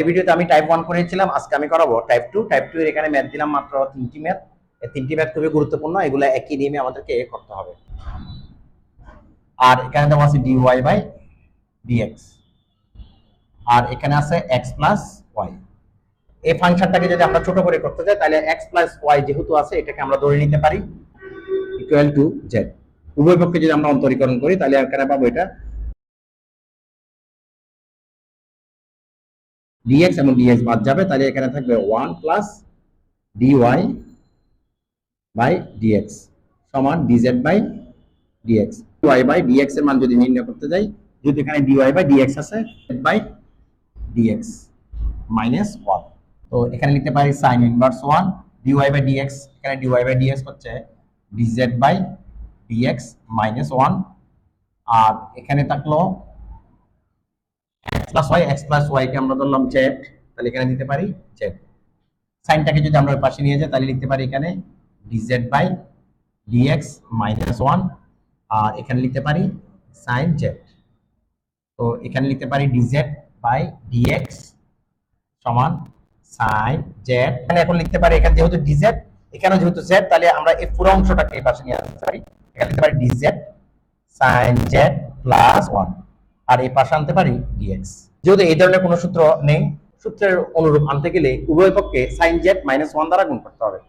এই ভিডিওতে আমি টাইপ ওয়ান করেছিলাম, আজকে আমি করাবো টাইপ টু টাইপ টু এর এখানে ম্যাথ দিলাম মাত্র তিনটি ম্যাথ তিনটি ম্যাথ খুবই গুরুত্বপূর্ণ, এগুলো একই নিয়মে আমাদেরকে করতে হবে। আর এখানে দেওয়া আছে D Y by D X আর এখানে আছে এক্স প্লাস ওয়াই এই ফাংশনটাকে যদি আমরা ছোট করে করতে চাই, তাহলে এক্স প্লাস ওয়াই যেহেতু আছে, এটাকে আমরা ধরে নিতে পারি। ইকুয়াল টু জেড উভয় পক্ষে যদি আমরা অন্তরীকরণ করি, তাহলে এখানে পাবো এটা dx এবং dx বাদ যাবে, তাহলে এখানে থাকবে 1 প্লাস dy বাই dx সমান dz by dx y by dx এর মান যদি নির্ণয় করতে যাই, যদি এখানে dy বাই dx আছে বাই dx মাইনাস 1 তো এখানে লিখতে পারি sin inverse 1 dy by dx, এখানে dy বাই dx হচ্ছে dz বাই dx মাইনাস 1 আর এখানে থাকল plus y, x plus y কে আমরা ধরলাম z, তাহলে এখানে দিতে পারি z সাইনটাকে যদি আমরা ওই পাশে নিয়ে যাই, তাহলে লিখতে পারি এখানে dz বাই dx মাইনাস 1 আর এখানে লিখতে পারি sin z তো এখানে লিখতে পারি dz বাই dx সমান sin z এখানে এখন লিখতে পারি, এখানে যেহেতু dz এখানে যেহেতু z, তাহলে আমরা এই পুরো অংশটাকে এই পাশে নিয়ে আসতে পারি। এখানে লিখতে পারি dz sin z প্লাস 1 আর এই পাশে আনতে পারি dx যেহেতু এই ধরনের কোনো সূত্র নেই, সূত্রের অনুরূপ আনতে গেলে উভয় পক্ষে sin z মাইনাস ওয়ান দ্বারা গুণ করতে হবে।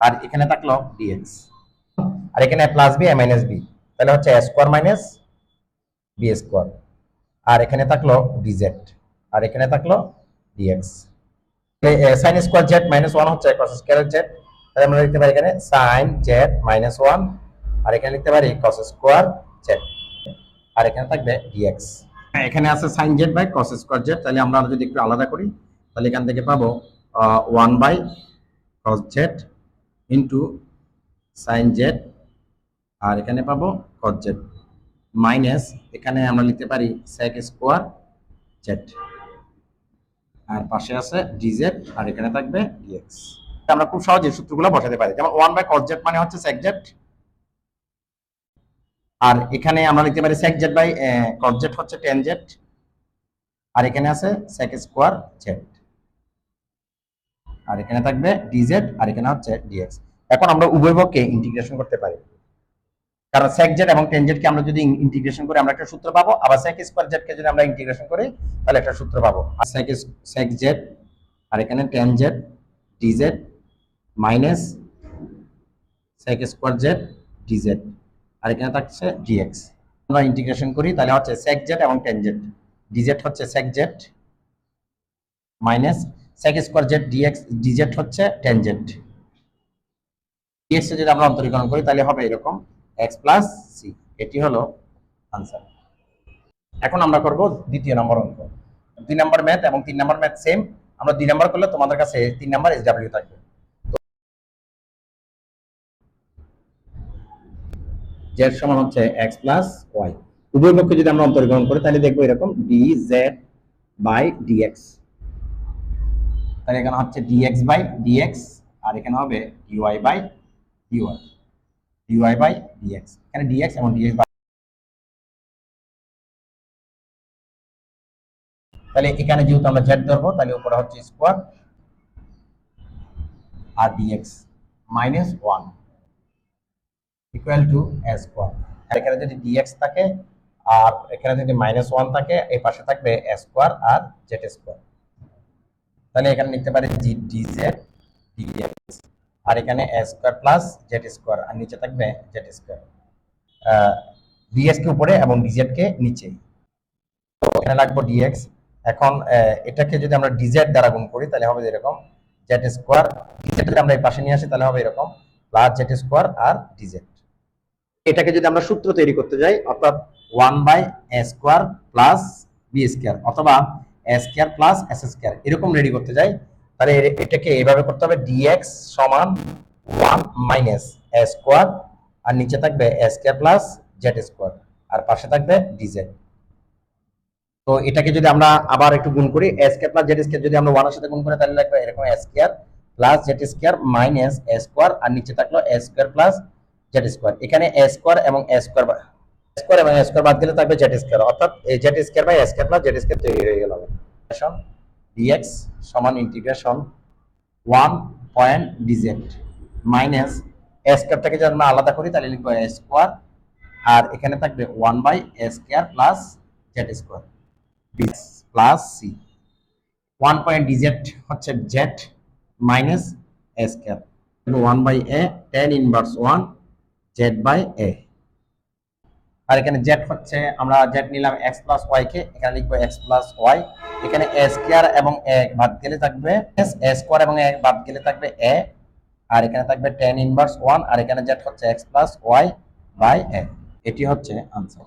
আর এখানে থাকল dx আর এখানে প্লাস বি মাইনাস বি তাহলে হচ্ছে স্কোয়ার মাইনাস বি স্কোয়ার আর এখানে থাকল dz আর এখানে থাকল dx sine square Z minus one হচ্ছে স্কোয়ার জেড তাহলে আমরা লিখতে পারি এখানে সাইন জেড মাইনাস ওয়ান আর এখানে লিখতে পারি কস স্কোয়ার জেড আর এখানে থাকবে ডিএক্স এখানে আছে sine Z by cos square Z তাহলে আমরা যদি একটু আলাদা করি, তাহলে এখান থেকে পাবো one by cos Z into sine Z আর এখানে পাবো কস জেড মাইনাস এখানে আমরা লিখতে পারি সেক স্কোয়ার জেড আর পাশে আছে ডিজেড আর এখানে থাকবে ডিএক্স আমরা খুব সহজে সূত্রগুলো বসাতে পারি। যেমন ওয়ান বাই জেড মানে হচ্ছে সেক জেড আর এখানে আমরা লিখতে পারি sec Z by cos Z হচ্ছে টেন জেড আর এখানে আছে সেক স্কোয়ার জেড আর এখানে থাকবে ডিজেড আর এখানে হচ্ছে ডিএক্স এখন আমরা উভয় পক্ষে ইন্টিগ্রেশন করতে পারি। কারণ সেক জেড এবং টেন জেডকে আমরা যদি ইন্টিগ্রেশন করি আমরা একটা সূত্র পাবো, আবার সেক স্কোয়ার জেডকে যদি আমরা ইন্টিগ্রেশন করি, তাহলে একটা সূত্র পাবো। আর সেক সেক জেড আর এখানে tan z dz minus sec square z dz আর এখানে থাকছে ডিএক্স আমরা ইন্টিগ্রেশন করি, তাহলে হচ্ছে সেক জেড এবং টেন জেড ডিজেড হচ্ছে sec z minus sec square z dx dz হচ্ছে টেন জেড ডিএক্স যদি আমরা অন্তরীকরণ করি, তাহলে হবে এরকম এক্স প্লাস সি এটি হলো আনসার এখন আমরা করব দ্বিতীয় নম্বর অঙ্ক। দুই নম্বর ম্যাথ এবং তিন নম্বর ম্যাথ সেম আমরা দুই নম্বর করলে তোমাদের কাছে তিন নম্বর এস ডাব্লিউ থাকবে। জেড সমান হচ্ছে এক্স প্লাস ওয়াই উভয় পক্ষে যদি আমরা অন্তর্গ্রহণ করি, তাহলে দেখব এরকম ডি জেড বাই ডিএক্স তাহলে এখানে হচ্ছে ডিএক্স বাই ডিএক্স আর এখানে হবে DY by DY DY by DX এখানে ডিএক্স এবং ডিএক্স তাহলে এখানে যেহেতু আমরা জেড ধরবো, তাহলে উপরে হচ্ছে square R DX minus one equal to A square এখানে যদি ডিএক্স থাকে, আর এখানে যদি মাইনাস ওয়ান থাকে, এই পাশে থাকবে এ স্কোয়ার আর জেড স্কোয়ার তাহলে এখানে লিখতে পারি জি ডিজেড ডিএক্স আর এখানে A square plus Z square আর নিচে থাকবে জেড স্কোয়ার ডিএক্স কে উপরে এবং ডিজেড কে নিচে এখানে লাগবো ডিএক্স এখন এটাকে যদি আমরা ডিজেড দ্বারা গুণ করি, তাহলে হবে এরকম জেড স্কোয়ার ডিজেড আমরা এই পাশে নিয়ে আসি, তাহলে হবে এরকম প্লাস জেড স্কোয়ার আর ডিজেড এটাকে যদি আমরা সূত্র তৈরি করতে যাই, অর্থাৎ one by A square plus B square অথবা A square plus S square এরকম রেডি করতে যাই, তাহলে এটাকে এভাবে করতে হবে ডিএক্স সমান ওয়ান মাইনাস এ স্কোয়ার আর নিচে থাকবে A square plus Z square আর পাশে থাকবে ডিজেড তো এটাকে যদি আমরা আবার একটু গুণ করি A square plus Z square যদি আমরা ওয়ানের সাথে গুণ করি, তাহলে লাগবে এরকম A square plus Z square minus A square আর নিচে থাকল A square plus Z square এখানে এ স্কোয়ার এবং এ স্কোয়ার স্কোয়ার এবং স্কোয়ার বাদ দিলে থাকবে জেড স্কোয়ার অর্থাৎ এই Z square by square plus Z square তৈরি হয়ে গেল। ইন্টিগ্রেশন ডিএক্স সমান integration one point DZ minus স্কোয়ারটাকে যদি আমরা আলাদা করি, তাহলে লিখব স্কোয়ার আর এখানে থাকবে one by square plus Z square plus C one point DZ হচ্ছে Z minus square one by A tan inverse one Z by A আর এখানে জেড হচ্ছে, আমরা জেড নিলাম এক্স প্লাস ওয়াই কে, এখানে লিখব এক্স প্লাস ওয়াই এখানে A square এবং এ বাদ গেলে থাকবে এ স্কোয়ার এবং এ বাদ গেলে থাকবে এ আর এখানে থাকবে টেন ইনভার্স ওয়ান আর এখানে জেড হচ্ছে X plus Y by A এটি হচ্ছে আনসার